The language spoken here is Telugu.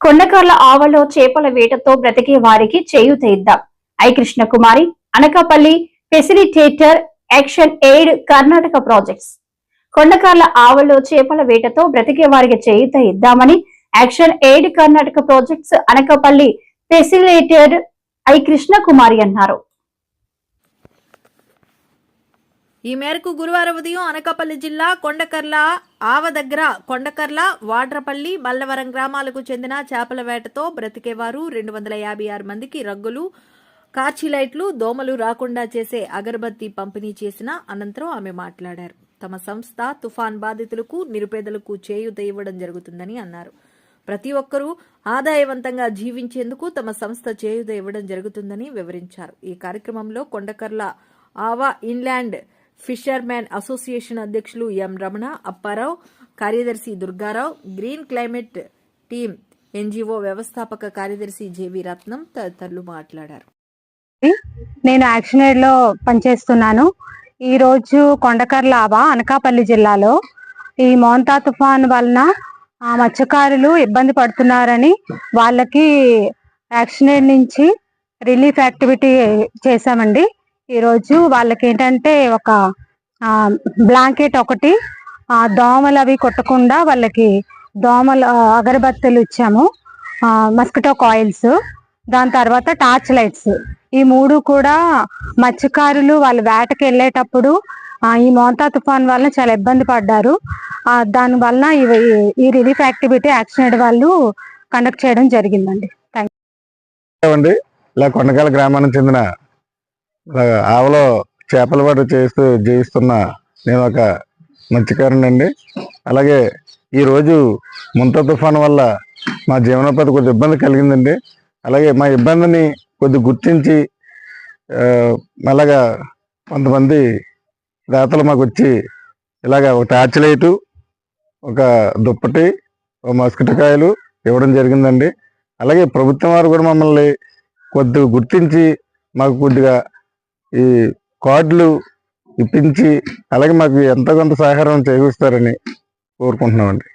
కొండకర్ల ఆవలో చేపల వేటతో బ్రతికే వారికి చేయూత ఇద్దాం. I. Krishnakumari Anakapalli facilitator action aid Karnataka projects. Kondakarla ఆవలో చేపల వేటతో బ్రతికే వారికి చేయూత ఇద్దామని action aid Karnataka projects Anakapalli facilitator I. Krishnakumari అన్నారు. ఈ మేరకు గురువారం ఉదయం అనకాపల్లి జిల్లా కొండకర్ల ఆవ దగ్గర కొండకర్ల వాడ్రపల్లి మల్లవరం గ్రామాలకు చెందిన చేపల వేటతో బ్రతికేవారు రెండు వందల యాభై ఆరు మందికి రగ్గులు కార్చి లైట్లు దోమలు రాకుండా చేసే అగరబత్తి పంపిణీ చేసిన అనంతరం ఆమె మాట్లాడారు. తమ సంస్థ తుఫాన్ బాధితులకు నిరుపేదలకు చేయూత ఇవ్వడం జరుగుతుందని అన్నారు. ప్రతి ఒక్కరూ ఆదాయవంతంగా జీవించేందుకు తమ సంస్థ చేయూత ఇవ్వడం జరుగుతుందని వివరించారు. ఈ కార్యక్రమంలో కొండకర్ల ఆవా ఇన్లాండ్ ఫిషర్మ్యాన్ అసోసియేషన్ అధ్యక్షులు ఎం రమణ అప్పారావు కార్యదర్శి Durgarao green climate team NGO వ్యవస్థాపక కార్యదర్శి జేవి రత్నం తదితరులు మాట్లాడారు. నేను యాక్షన్ ఎయిడ్లో పనిచేస్తున్నాను. ఈ రోజు కొండకర్లావా అనకాపల్లి జిల్లాలో ఈ మోంతా తుఫాన్ వలన ఆ మత్స్యకారులు ఇబ్బంది పడుతున్నారని వాళ్ళకి యాక్షన్ ఎయిడ్ నుంచి రిలీఫ్ యాక్టివిటీ చేశామండి. ఈరోజు వాళ్ళకి ఏంటంటే ఒక బ్లాంకెట్ ఒకటి ఆ దోమలు అవి కొట్టకుండా వాళ్ళకి దోమలు అగరబత్తులు ఇచ్చాము. మస్కిటో కాయిల్స్ దాని తర్వాత టార్చ్ లైట్స్ ఈ మూడు కూడా మత్స్యకారులు వాళ్ళు వేటకి వెళ్ళేటప్పుడు ఈ మోంతా తుఫాన్ వలన చాలా ఇబ్బంది పడ్డారు. దాని వలన ఈ రిలీఫ్ యాక్టివిటీ యాక్షన్ వాళ్ళు కండక్ట్ చేయడం జరిగిందండి. థ్యాంక్ యూ ఇలా కొండకాల గ్రామానికి చెందిన ఆవలో చేపల పట్టు చేస్తూ జీవిస్తున్న నేను ఒక మత్స్యకారుని అండి అలాగే ఈరోజు ముంత తుఫాన్ వల్ల మా జీవనోపాధి కొద్ది ఇబ్బంది కలిగిందండి. అలాగే మా ఇబ్బందిని కొద్ది గుర్తించి అలాగా కొంతమంది దాతలు మాకు వచ్చి ఇలాగ ఒక టార్చ్ లైటు ఒక దుప్పటి ఒక మస్కిటకాయలు ఇవ్వడం జరిగిందండి. అలాగే ప్రభుత్వం వారు కూడా మమ్మల్ని కొద్దిగా గుర్తించి మాకు కొద్దిగా ఈ కార్డులు ఇప్పించి అలాగే మాకు ఎంతో కొంత సహకారం చేకూరుస్తారని కోరుకుంటున్నామండి.